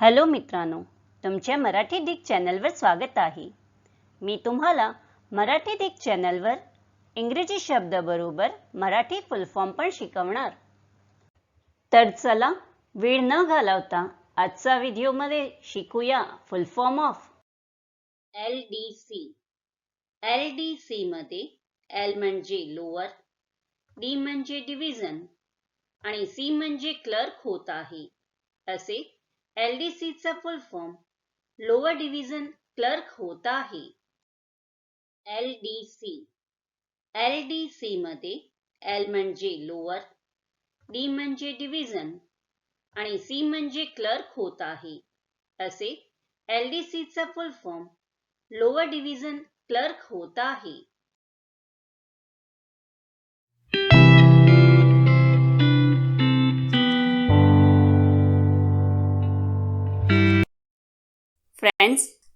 Hello मित्रांनो तुमच्या Marathi Dick चॅनलवर स्वागत आहे. मी तुम्हाला मराठी डिक चॅनलवर इंग्रजी शब्दाबरोबर मराठी फुल फॉर्म पण शिकवणार. तर चला वेळ न घालवता आजचा व्हिडिओमध्ये शिकूया full form of L D C L D C मध्ये एल म्हणजे लोअर डी म्हणजे डिव्हिजन आणि सी म्हणजे क्लर्क होत आहे. असे चा full form lower division clerk होत आहे LDC LDC मध्ये L म्हणजे लोअर D म्हणजे डिव्हिजन आणि C म्हणजे क्लर्क होत आहे असे LDC चा full form lower division clerk होत आहे